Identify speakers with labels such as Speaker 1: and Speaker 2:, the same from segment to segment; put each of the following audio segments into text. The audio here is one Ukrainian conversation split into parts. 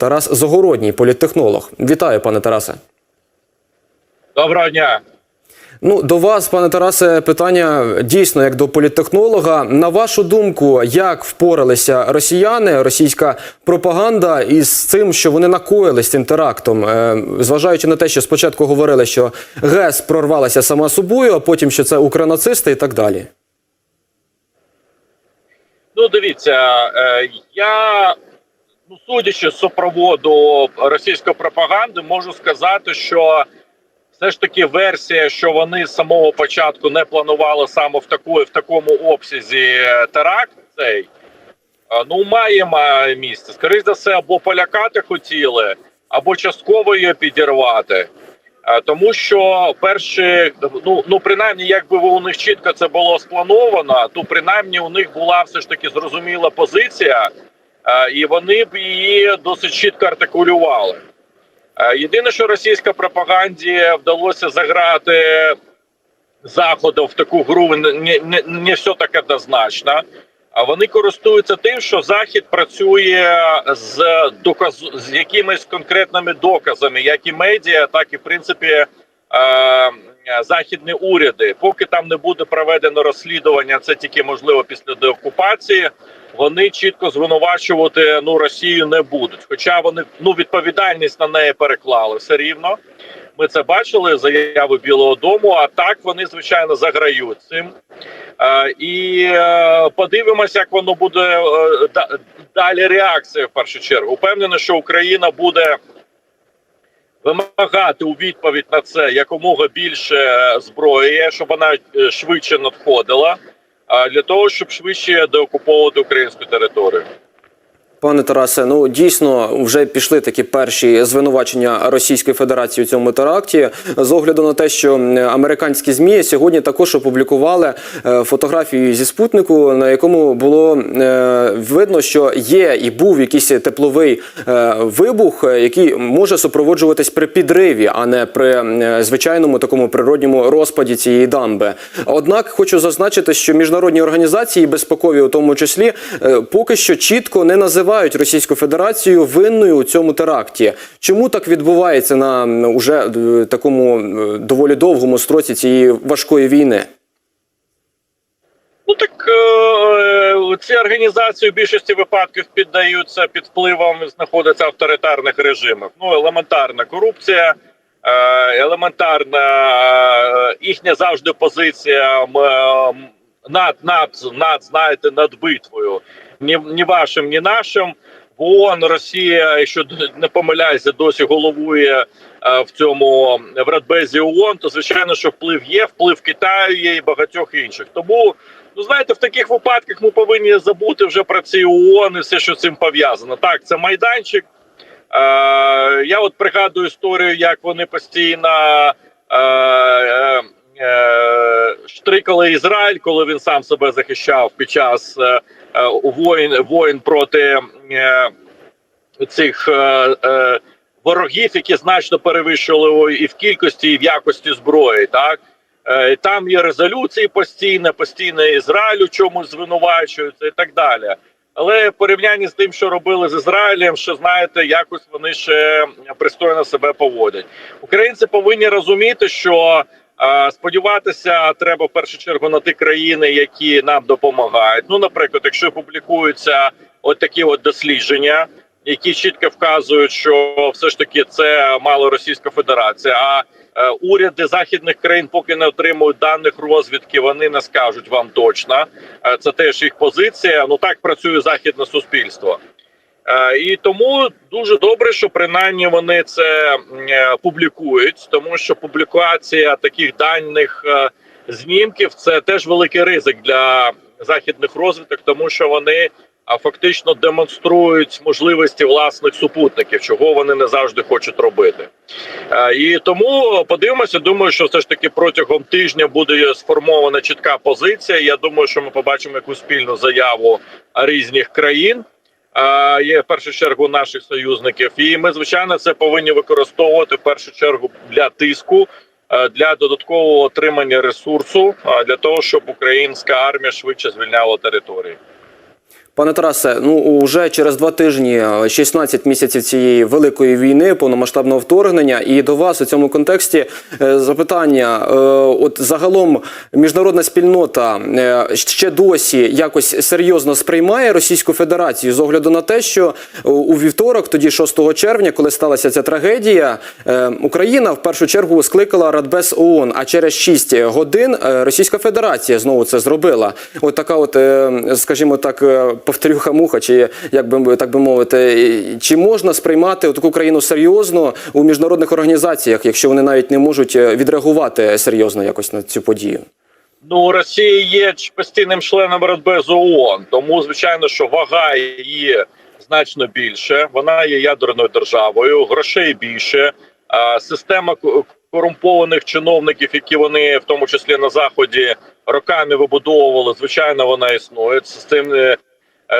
Speaker 1: Тарас Загородній, політтехнолог. Вітаю, пане Тарасе.
Speaker 2: Доброго дня.
Speaker 1: Ну, до вас, пане Тарасе, питання дійсно як до політтехнолога. На вашу думку, як впоралися росіяни, російська пропаганда із цим, що вони накоїли з цим терактом, Е, зважаючи на те, що спочатку говорили, що ГЕС прорвалася сама собою, а потім що це укронацисти і так далі.
Speaker 2: Ну, дивіться, е, я, ну, судячи з супроводу російської пропаганди, можу сказати, що все ж таки версія, що вони з самого початку не планували саме в таку, в такому обсязі теракт цей, ну, має ма- місце. Скоріше за все, або полякати хотіли, або частково її підірвати. Тому що перші, ну ну принаймні, якби у них чітко це було сплановано, то принаймні у них була все ж таки зрозуміла позиція, і вони б її досить чітко артикулювали. Е, Єдине, що російська пропаганді вдалося заграти заходу в таку гру, не, не, не все так однозначно. А вони користуються тим, що захід працює з доказ з якимись конкретними доказами, як і медіа, так і в принципі е, західні уряди. Поки там не буде проведено розслідування, це тільки можливо після деокупації. Вони чітко звинувачувати ну Росію не будуть. Хоча вони ну відповідальність на неї переклали все рівно. Ми це бачили заяви Білого Дому. А так вони звичайно заграють цим. Е, і е, подивимося, як воно буде е, далі. Реакція в першу чергу. Упевнений, що Україна буде вимагати у відповідь на це якомога більше зброї, щоб вона е, швидше надходила, для того, щоб швидше деокуповувати українську територію.
Speaker 1: Пане Тарасе, ну дійсно вже пішли такі перші звинувачення Російської Федерації у цьому теракті. З огляду на те, що американські змі сьогодні також опублікували е, фотографію зі спутнику, на якому було е, видно, що є і був якийсь тепловий е, вибух, який може супроводжуватись при підриві, а не при звичайному такому природньому розпаді цієї дамби. Однак хочу зазначити, що міжнародні організації, безпекові у тому числі, поки що чітко не називають Російську Федерацію винною у цьому теракті. Чому так відбувається на уже е, такому е, доволі довгому строці цієї важкої війни?
Speaker 2: Ну так е, ці організації в більшості випадків піддаються під впливом знаходяться авторитарних режимах. Ну елементарна корупція, елементарна їхня завжди позиція над над над знаєте над битвою. Ні, ні вашим, ні нашим. ООН Росія, якщо не помиляюся, досі головує е, в цьому в Радбезі ООН, то звичайно, що вплив є, вплив Китаю є і багатьох інших. Тому ну знаєте, в таких випадках ми повинні забути вже про ці ООН і все, що цим пов'язано. Так, це майданчик. Е, я от пригадую історію, як вони постійно е, е, штрикали Ізраїль, коли він сам себе захищав під час воїн, воїн проти е, цих е, е, ворогів, які значно перевищували і в кількості, і в якості зброї. Так Е, там є резолюції постійно, постійно Ізраїль у чомусь звинувачується і так далі. Але в порівнянні з тим, що робили з Ізраїлем, що знаєте, якось вони ще пристойно себе поводять. Українці повинні розуміти, що е, сподіватися треба в першу чергу на ті країни, які нам допомагають. Ну, наприклад, якщо публікуються от такі от дослідження, які чітко вказують, що все ж таки це мало Російська Федерація. А е, уряди західних країн, поки не отримують даних розвідки, вони не скажуть вам точно. Е, це теж їх позиція. Ну так працює західне суспільство. Е, І тому дуже добре, що принаймні вони це е, публікують, тому що публікація таких даних е, знімків це теж великий ризик для західних розвиток, тому що вони фактично демонструють можливості власних супутників, чого вони не завжди хочуть робити. І тому подивимося. Думаю, що все ж таки протягом тижня буде сформована чітка позиція. Я думаю, що ми побачимо якусь спільну заяву різних країн. Є в першу чергу наших союзників, і ми звичайно це повинні використовувати в першу чергу для тиску, е, для додаткового отримання ресурсу, е, для того, щоб українська армія швидше звільняла території.
Speaker 1: Пане Тарасе, ну вже через два тижні, е, 16 місяців цієї великої війни, повномасштабного вторгнення, і до вас у цьому контексті е, запитання: Е, от загалом міжнародна спільнота е, ще досі якось серйозно сприймає Російську Федерацію з огляду на те, що е, у вівторок, тоді 6 червня, коли сталася ця трагедія, е, Україна в першу чергу скликала Радбез ООН, а через 6 годин е, Російська Федерація знову це зробила. От така, от, е, скажімо так, е, повторюха муха, чи як би так би мовити, чи можна сприймати таку країну серйозно у міжнародних організаціях, якщо вони навіть не можуть е, відреагувати серйозно якось на цю подію?
Speaker 2: Ну, Росія є постійним членом Радбезу ООН, тому звичайно, що вага її значно більше. Вона є ядерною державою, грошей більше. А система корумпованих чиновників, які вони в тому числі на заході роками вибудовували, звичайно, вона існує. З цим е,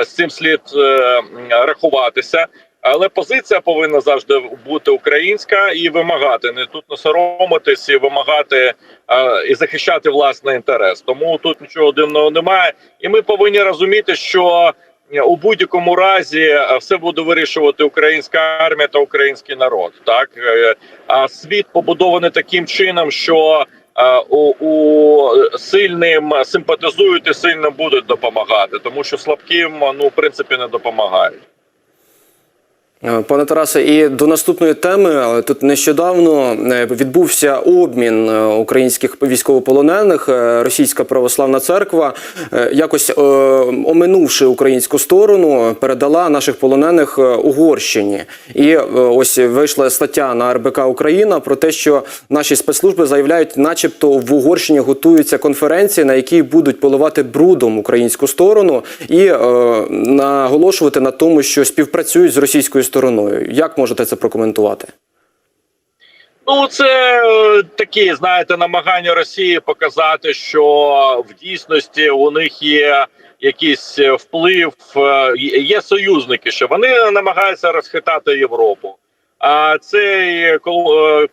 Speaker 2: з цим слід е, рахуватися. Але позиція повинна завжди бути українська і вимагати не тут не соромитись і вимагати е, і захищати власний інтерес. Тому тут нічого дивного немає. І ми повинні розуміти, що е, у будь-якому разі е, все буде вирішувати українська армія та український народ. Так Е, а світ побудований таким чином, що е, у, у сильним симпатизують і сильним будуть допомагати, тому що слабким ну в принципі не допомагають.
Speaker 1: Е, Пане Тарасе, і до наступної теми тут нещодавно е, відбувся обмін е, українських військовополонених. Російська православна церква, якось оминувши українську сторону, передала наших полонених Угорщині. І ось вийшла стаття на РБК Україна про те, що наші спецслужби заявляють, начебто в Угорщині готуються конференції, на якій будуть поливати брудом українську сторону і наголошувати на тому, що співпрацюють з російською стороною. Як можете це прокоментувати?
Speaker 2: Ну, це е, такі, знаєте, намагання Росії показати, що в дійсності у них є якийсь е, вплив, е, є союзники, що вони намагаються розхитати Європу. А цей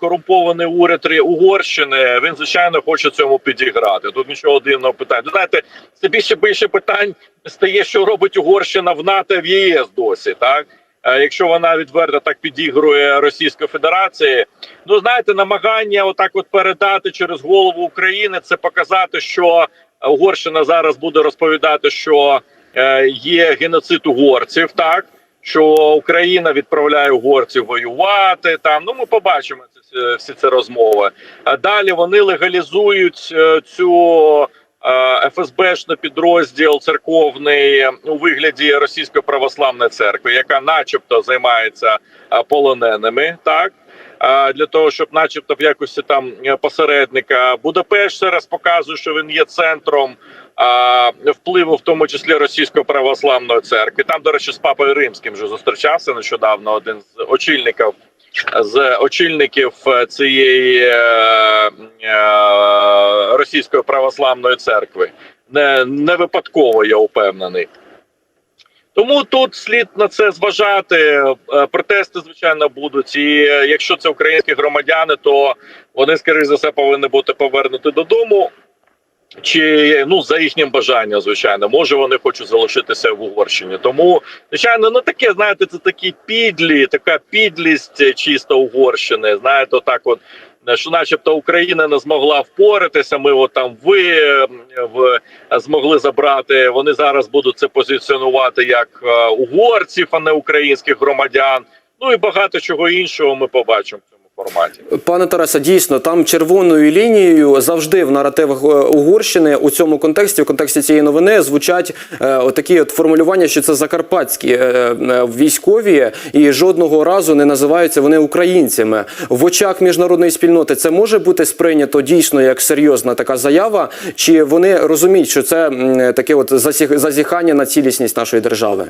Speaker 2: корумпований уряд Угорщини він звичайно хоче цьому підіграти. Тут нічого дивного питання. Знаєте, це більше більше питань стає, що робить Угорщина в НАТО в ЄС досі, так. Е, Якщо вона відверто так підігрує Російської Федерації, ну знаєте, намагання отак от передати через голову України, це показати, що Угорщина зараз буде розповідати, що е, є геноцид угорців, так що Україна відправляє угорців воювати. Там ну ми побачимо ці всі ці розмови. А далі вони легалізують е, цю. Е, ФСБшний підрозділ церковний у вигляді Російської православної церкви, яка, начебто, займається е, полоненими, так для того, щоб, начебто, в якості там е, посередника Будапешт зараз показує, що він є центром впливу, в тому числі російської православної церкви. Там, до речі, з папою римським вже зустрічався нещодавно. Один з очільників з очільників е, цієї е, е, російської православної церкви. Не, не випадково, я впевнений. Тому тут слід на це зважати. Протести, звичайно, будуть. І якщо це українські громадяни, то вони, скоріш за все, повинні бути повернуті додому. Чи ну за їхнім бажанням, звичайно, може вони хочуть залишитися в Угорщині. Тому, звичайно, ну таке, знаєте, це такі підлі, така підлість чисто Угорщини. Знаєте, так от що, начебто, Україна не змогла впоратися. Ми от там ви в змогли забрати. Вони зараз будуть це позиціонувати як е, угорців, а не українських громадян. Ну і багато чого іншого ми побачимо форматі.
Speaker 1: Пане Тарасе, дійсно, там червоною лінією завжди в наративах е, Угорщини у цьому контексті, в контексті цієї новини, звучать е, отакі от формулювання, що це закарпатські е, е, військові, і жодного разу не називаються вони українцями. В очах міжнародної спільноти це може бути сприйнято дійсно як серйозна така заява, чи вони розуміють, що це таке от засіх- зазіхання на цілісність нашої держави?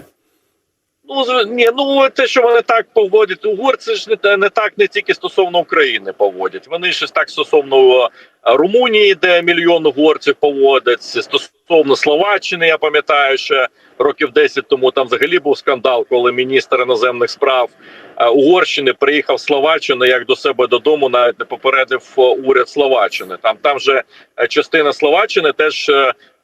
Speaker 2: Ну ні, ну те, що вони так поводять, угорці ж не, не так не тільки стосовно України поводять. Вони ж так стосовно е, Румунії, де мільйон угорців поводять, стосовно Словаччини, я пам'ятаю, ще років 10 тому там взагалі був скандал, коли міністр іноземних справ е, Угорщини приїхав в Словаччину як до себе додому, навіть не попередив е, уряд Словаччини. Там там же частина Словаччини теж.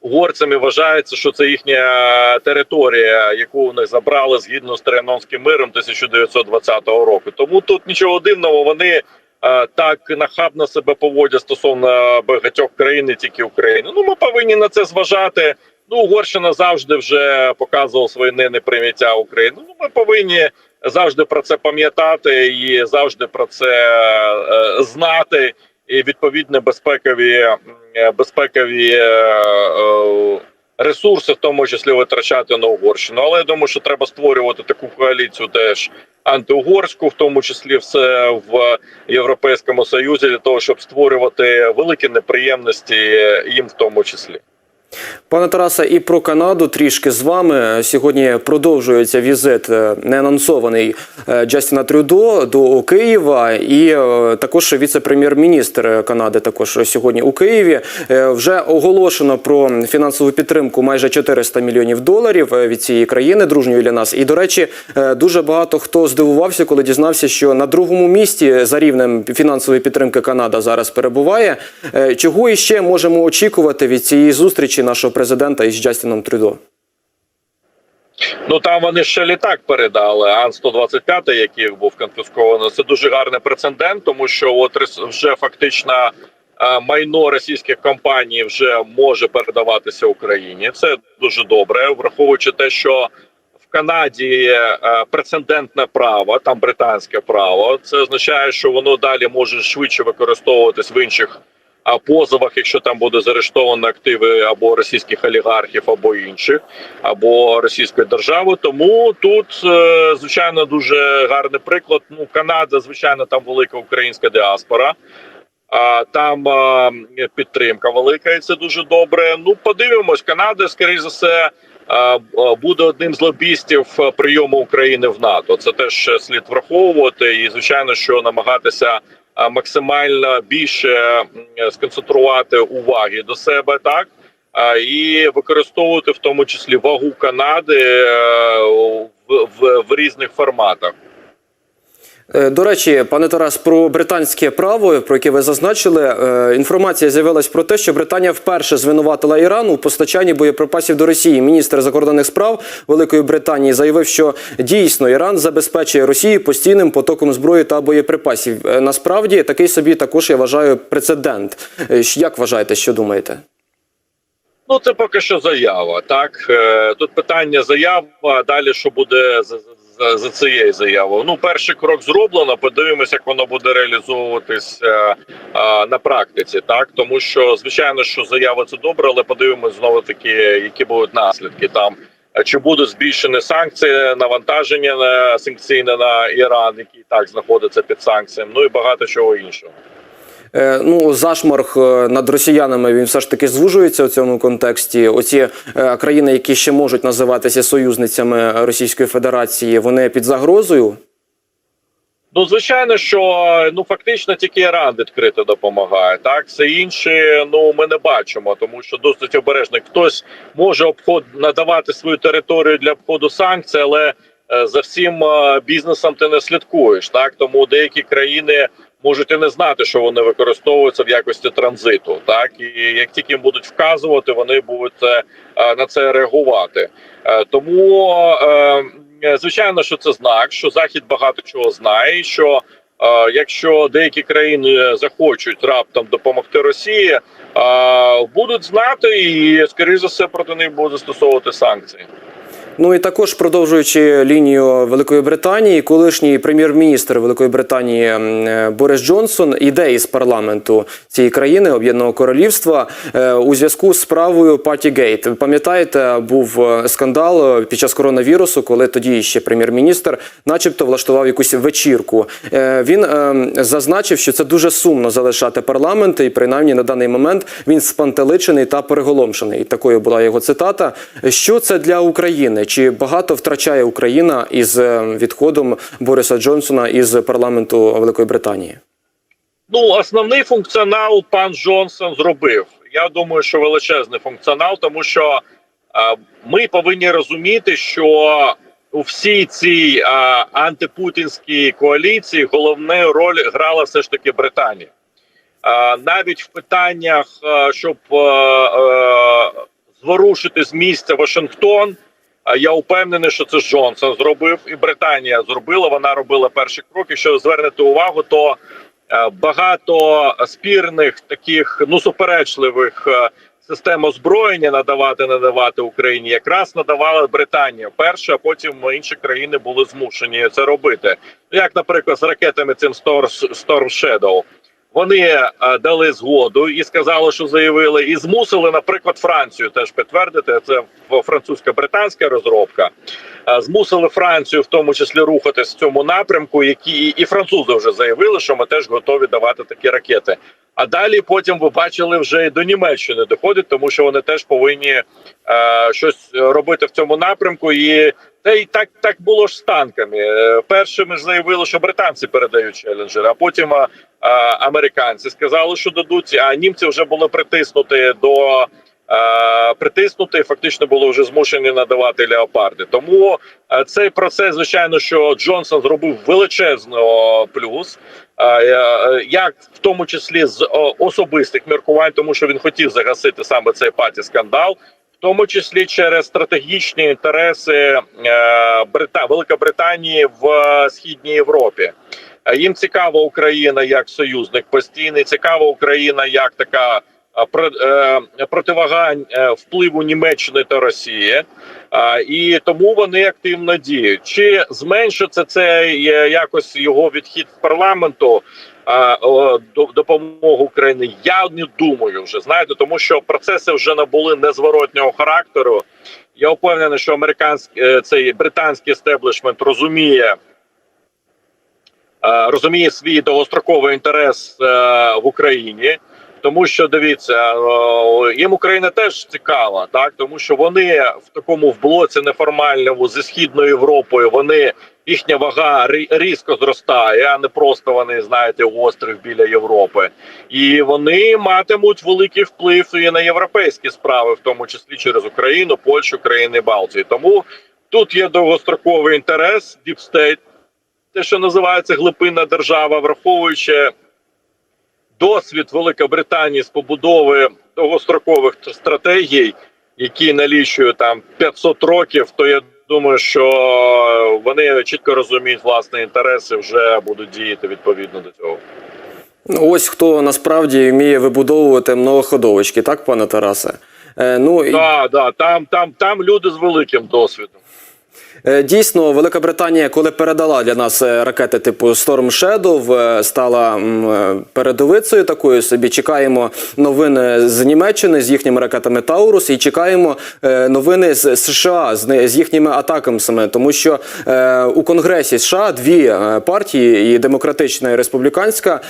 Speaker 2: Угорцями вважається, що це їхня територія, яку них забрали згідно з Трианонським миром 1920 року. Тому тут нічого дивного, вони е, так нахабно себе поводять стосовно багатьох країн, не тільки України. Ну ми повинні на це зважати. Ну, Угорщина завжди вже показувала своє неприйняття України. Ну, ми повинні завжди про це пам'ятати і завжди про це е, знати. І відповідні безпекові безпекові е, е, ресурси, в тому числі витрачати на Угорщину. Але я думаю, що треба створювати таку коаліцію теж антиугорську, в тому числі все в Європейському Союзі, для того, щоб створювати великі неприємності їм в тому числі.
Speaker 1: Пане Тарасе, і про Канаду трішки з вами. Сьогодні продовжується візит е, неанонсований е, Джастіна Трюдо до Києва, і е, також віце-прем'єр-міністр Канади також сьогодні у Києві. Вже оголошено про фінансову підтримку майже 400 мільйонів доларів від цієї країни, дружньої для нас. І до речі, дуже багато хто здивувався, коли дізнався, що на другому місці за рівнем фінансової підтримки Канада зараз перебуває. Чого іще можемо очікувати від цієї зустрічі нашого президента із Джастіном Трюдо?
Speaker 2: Ну там вони ще літак передали. Ан 125 який був конфіскований. Це дуже гарний прецедент, тому що от вже фактично е, майно російських компаній вже може передаватися Україні. Це дуже добре, враховуючи те, що в Канаді е, прецедентне право, там британське право. Це означає, що воно далі може швидше використовуватись в інших а, позовах, якщо там буде заарештовано активи або російських олігархів, або інших, або російської держави. Тому тут е, звичайно дуже гарний приклад. Ну, Канада, звичайно, там велика українська діаспора. А там а, підтримка велика, і це дуже добре. Ну, подивимось, Канада, скоріш за все, а, буде одним з лобістів прийому України в НАТО. Це теж слід враховувати, і звичайно, що намагатися максимально більше сконцентрувати уваги до себе, так і використовувати в тому числі вагу Канади е, в, в, в різних форматах.
Speaker 1: Е, До речі, пане Тарас, про британське право, про яке ви зазначили, е, інформація з'явилась про те, що Британія вперше звинуватила Іран у постачанні боєприпасів до Росії. Міністр закордонних справ Великої Британії заявив, що дійсно Іран забезпечує Росію постійним потоком зброї та боєприпасів. Е, Насправді такий собі також я вважаю прецедент. Як вважаєте, що думаєте?
Speaker 2: Ну, це поки що заява. Так тут питання заява. Далі що буде за, за, цією заявою? Ну, перший крок зроблено. Подивимося, як воно буде реалізовуватись е, е, на практиці. Так, тому що звичайно, що заява це добре, але подивимось знову таки, які будуть наслідки там. Чи будуть збільшені санкції, навантаження на санкційне на Іран, який так знаходиться під санкціями, ну і багато чого іншого.
Speaker 1: Е, Ну, зашморг е, над росіянами він все ж таки звужується у цьому контексті. Оці е, країни, які ще можуть називатися союзницями Російської Федерації, вони під загрозою.
Speaker 2: Ну, звичайно, що ну фактично тільки Іран відкрито допомагає. Так, все інше, ну ми не бачимо, тому що досить обережно. Хтось може обход надавати свою територію для обходу санкцій, але за всім бізнесом ти не слідкуєш. Так тому деякі країни можуть і не знати, що вони використовуються в якості транзиту. Так і як тільки їм будуть вказувати, вони будуть е, е, на це реагувати. Е, Тому звичайно, що це знак, що захід багато чого знає. Що якщо деякі країни захочуть раптом допомогти Росії, будуть знати, і скоріш за все проти них будуть застосовувати санкції.
Speaker 1: Ну і також продовжуючи лінію Великої Британії, колишній прем'єр-міністр Великої Британії е, Борис Джонсон іде із парламенту цієї країни Об'єднаного Королівства е, у зв'язку з справою Партігейт. Ви пам'ятаєте, був е, скандал під час коронавірусу, коли тоді ще прем'єр-міністр, начебто, влаштував якусь вечірку. Він зазначив, що це дуже сумно залишати парламент, і принаймні на даний момент він спантеличений та переголомшений. Такою була його цитата. Що це для України? Чи багато втрачає Україна із е, відходом Бориса Джонсона із парламенту Великої Британії?
Speaker 2: Ну, основний функціонал пан Джонсон зробив. Я думаю, що величезний функціонал, тому що е, ми повинні розуміти, що у всій цій е, антипутінській коаліції головну роль грала все ж таки Британія. Е, навіть в питаннях, е, щоб е, е, зворушити з місця Вашингтон. Я впевнений, що це Джонсон зробив, і Британія зробила. Вона робила перші кроки. Якщо звернете увагу, то е, багато спірних таких ну суперечливих е, систем озброєння надавати надавати Україні, якраз надавала Британія перше, а потім інші країни були змушені це робити. Ну, Як, наприклад, з ракетами цим Storm, Storm Shadow. Вони е, дали згоду і сказали, що заявили, і змусили, наприклад, Францію теж підтвердити. Це в- французько-британська розробка. Е, Змусили Францію, в тому числі, рухатись в цьому напрямку, які і французи вже заявили, що ми теж готові давати такі ракети. А далі потім ви бачили вже і до Німеччини доходить, тому що вони теж повинні е, щось робити в цьому напрямку. І та й так так було ж з танками. Е, Першими ж заявили, що британці передають челенджери, а потім е, е, американці сказали, що дадуть. А німці вже були притиснуті до е, притиснути, і фактично були вже змушені надавати леопарди. Тому е, цей процес, звичайно, що Джонсон зробив величезно плюс. Е, Як в тому числі з особистих міркувань, тому що він хотів загасити саме цей паті скандал, в тому числі через стратегічні інтереси е, Брита... Великобританії в східній Європі. Е, Їм цікава Україна як союзник постійний, цікава Україна як така е, противага впливу Німеччини та Росії. І тому вони активно діють. Чи зменшиться це якось його відхід в парламенту допомогу Україні? Я не думаю вже знаєте, тому що процеси вже набули незворотнього характеру. Я впевнений, що американський е, цей британський естеблішмент розуміє. е, Розуміє свій довгостроковий інтерес е, в Україні, тому що дивіться, е, їм Україна теж цікава, так тому що вони в такому в блоці неформальному зі східною Європою. Вони їхня вага різко зростає, а не просто вони знаєте острів біля Європи, і вони матимуть великий вплив і на європейські справи, в тому числі через Україну, Польщу, країни Балтії. Тому тут є довгостроковий інтерес State, те, що називається глибинна держава, враховуючи досвід Великобританії з побудови довгострокових стратегій, які налічують там 500 років, то я думаю, що вони чітко розуміють власні інтереси, вже будуть діяти відповідно до цього.
Speaker 1: Ну, Ось хто насправді вміє вибудовувати многоходовочки, так, пане Тарасе? Е, ну, і-
Speaker 2: да, там, там, там люди з великим досвідом.
Speaker 1: Е, Дійсно, Велика Британія, коли передала для нас е, ракети типу Storm Shadow, е, стала передовицею такою собі. Чекаємо новини з Німеччини з їхніми ракетами Таурус, і чекаємо новини з США з, їхніми атакамсами, тому що у Конгресі США дві партії, і демократична, і республіканська,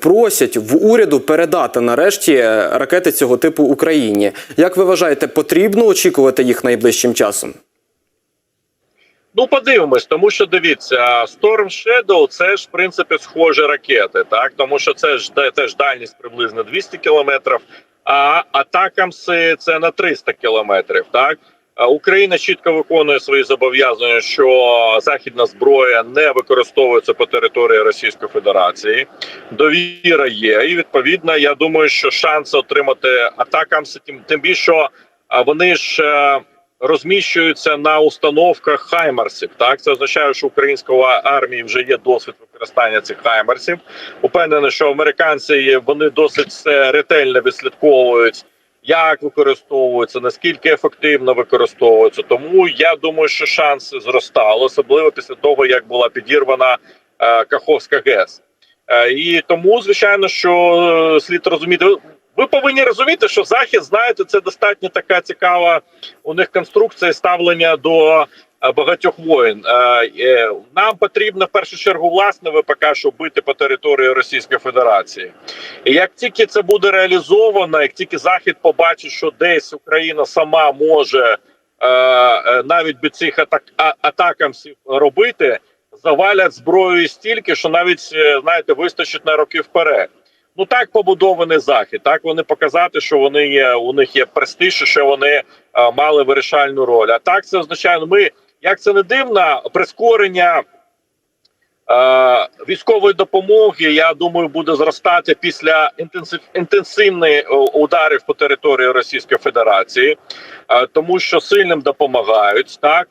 Speaker 1: просять в уряду передати нарешті ракети цього типу Україні. Як ви вважаєте, потрібно очікувати їх найближчим часом?
Speaker 2: Ну, подивимось, тому що дивіться, Storm Shadow це ж в принципі схожі ракети, так тому що це ж теж дальність приблизно 200 кілометрів, а атакамси це на 300 кілометрів. Так Україна чітко виконує свої зобов'язання, що західна зброя не використовується по території Російської Федерації. Довіра є, і відповідно, я думаю, що шанси отримати атакамси, тим тим більше вони ж. Розміщуються на установках хаймарсів. Так це означає, що української армії вже є досвід використання цих хаймарсів. Упевнений, що американці вони досить все ретельно відслідковують. Як використовуються, наскільки ефективно використовуються, тому я думаю, що шанси зростали, особливо після того, як була підірвана е, Каховська ГЕС. Е, і тому, звичайно, що е, слід розуміти. Ви- Ви повинні розуміти, що захід, знаєте, це достатньо така цікава у них конструкція ставлення до е, багатьох воїн. Е, е, Нам потрібно в першу чергу власне ВПК, щоб бити по території Російської Федерації. І як тільки це буде реалізовано, як тільки Захід побачить, що десь Україна сама може навіть без цих атак а- атакамсів робити, завалять зброєю стільки, що навіть знаєте, вистачить на роки вперед. Ну так побудований захід. Так вони показати, що вони є. У них є престиж, що вони е, мали вирішальну роль. А так це означає, ну ми як це не дивно, прискорення. Е, військової допомоги, я думаю, буде зростати після інтенсив, інтенсивних е, ударів по території Російської Федерації, тому що сильним допомагають. Так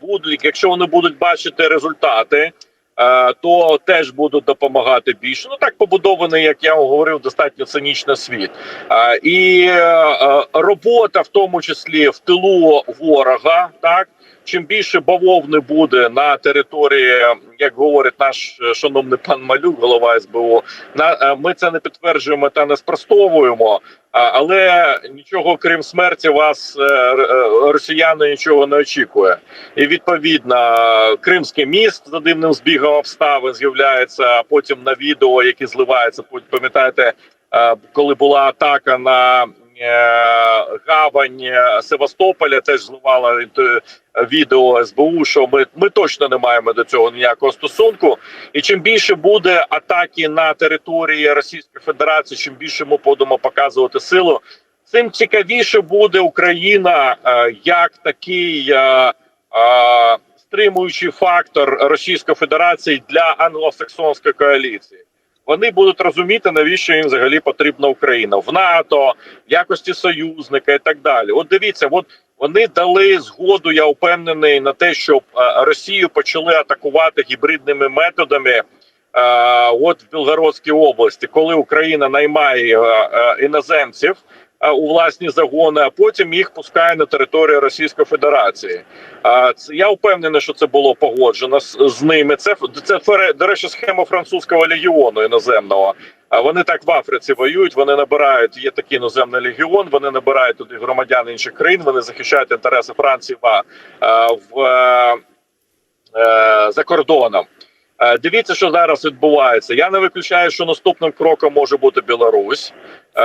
Speaker 2: будуть, якщо вони будуть бачити результати. Е, То теж будуть допомагати більше. Ну так побудований, як я говорив, достатньо цинічний світ. Е, І е, робота, в тому числі в тилу ворога, так чим більше бавовни буде на території, як говорить наш е, шановний пан Малюк, голова СБУ, на е, ми це не підтверджуємо та не спростовуємо. Але нічого крім смерті вас е, росіяни нічого не очікує. І відповідно Кримський міст за дивним збігом обставин з'являється потім на відео, які зливаються. Пам'ятаєте, коли була атака на гавань е, Севастополя, теж зливала відео СБУ, що ми, ми точно не маємо до цього ніякого стосунку. І чим більше буде атаки на території Російської Федерації, чим більше ми будемо показувати силу, цим цікавіше буде Україна е, як такий е, е, стримуючий фактор Російської Федерації для англосаксонської коаліції. Вони будуть розуміти, навіщо їм взагалі потрібна Україна в НАТО, в якості союзника і так далі. От дивіться, от вони дали згоду, я впевнений, на те, щоб е, Росію почали атакувати гібридними методами. е, От в Білгородській області, коли Україна наймає е, іноземців у власні загони, а потім їх пускає на територію Російської Федерації. А це я впевнений, що це було погоджено з, з ними. Це це до речі, схема французького легіону іноземного. А вони так в Африці воюють. Вони набирають. Є такий іноземний легіон. Вони набирають туди громадян інших країн. Вони захищають інтереси Франції в, е, в е, е, за кордоном. Е, Дивіться, що зараз відбувається. Я не виключаю, що наступним кроком може бути Білорусь. Е,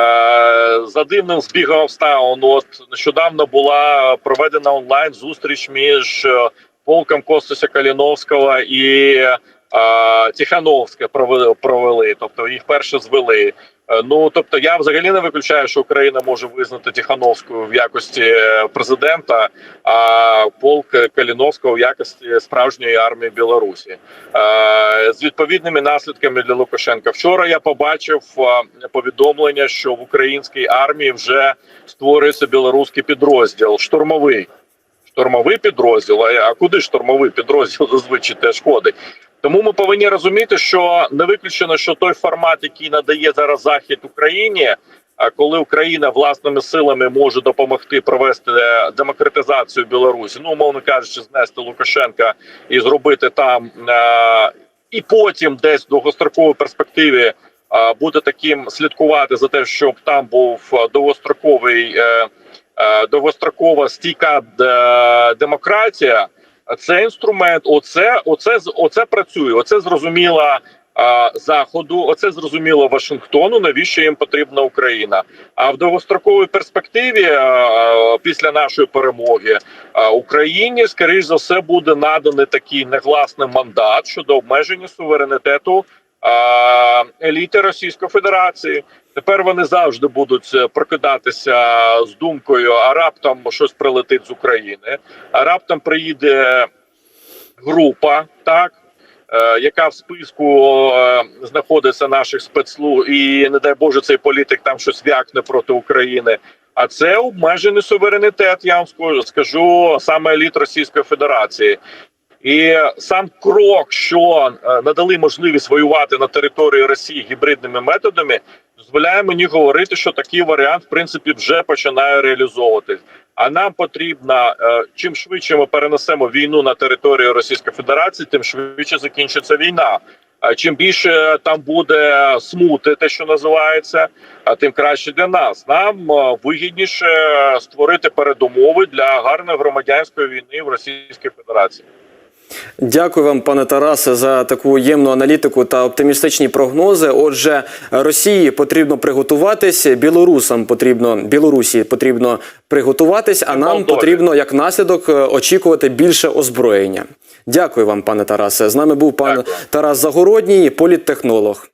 Speaker 2: За дивним збігом обставин, от нещодавно була проведена онлайн зустріч між е, полком Костуся Каліновського і Тихановське провели, провели, тобто їх перше звели. Е, Ну тобто, я взагалі не виключаю, що Україна може визнати Тихановську в якості е, президента, а полк Каліновського в якості справжньої армії Білорусі е, з відповідними наслідками для Лукашенка. Вчора я побачив повідомлення, що в українській армії вже створюється білоруський підрозділ штурмовий. Штурмовий підрозділ. А куди штурмовий підрозділ зазвичай теж ходить? Тому ми повинні розуміти, що не виключено, що той формат, який надає зараз захід Україні, а коли Україна власними силами може допомогти провести е, демократизацію Білорусі, ну умовно кажучи, знести Лукашенка і зробити там е- і потім десь в довгостроковій перспективі е, буде таким слідкувати за те, щоб там був е, довгостроковий. Е- е, довгострокова стійка е, демократія. Це інструмент. Оце, оце, оце працює. Оце зрозуміла е, заходу. Оце зрозуміло Вашингтону. Навіщо їм потрібна Україна? А в довгостроковій перспективі, е, після нашої перемоги, е, Україні скоріш за все буде наданий такий негласний мандат щодо обмеження суверенітету е, еліти Російської Федерації. Тепер вони завжди будуть е, прокидатися з думкою, а раптом щось прилетить з України, а раптом приїде група, так е, яка в списку е, знаходиться наших спецслужб, і не дай Боже, цей політик там щось вякне проти України. А це обмежений суверенітет. Я вам скажу саме еліт Російської Федерації. І сам крок, що е, надали можливість воювати на території Росії гібридними методами, дозволяє мені говорити, що такий варіант в принципі вже починає реалізовуватись. А нам потрібно е, чим швидше ми перенесемо війну на територію Російської Федерації, тим швидше закінчиться війна. Чим більше там буде смути, те, що називається, а тим краще для нас. Нам е, вигідніше створити передумови для гарної громадянської війни в Російській Федерації.
Speaker 1: Дякую вам, пане Тарасе, за таку ємну аналітику та оптимістичні прогнози. Отже, Росії потрібно приготуватись, білорусам потрібно Білорусі потрібно приготуватись, а нам потрібно як наслідок е, очікувати більше озброєння. Дякую вам, пане Тарасе. З нами був пан
Speaker 2: Дякую.
Speaker 1: Тарас Загородній, політтехнолог.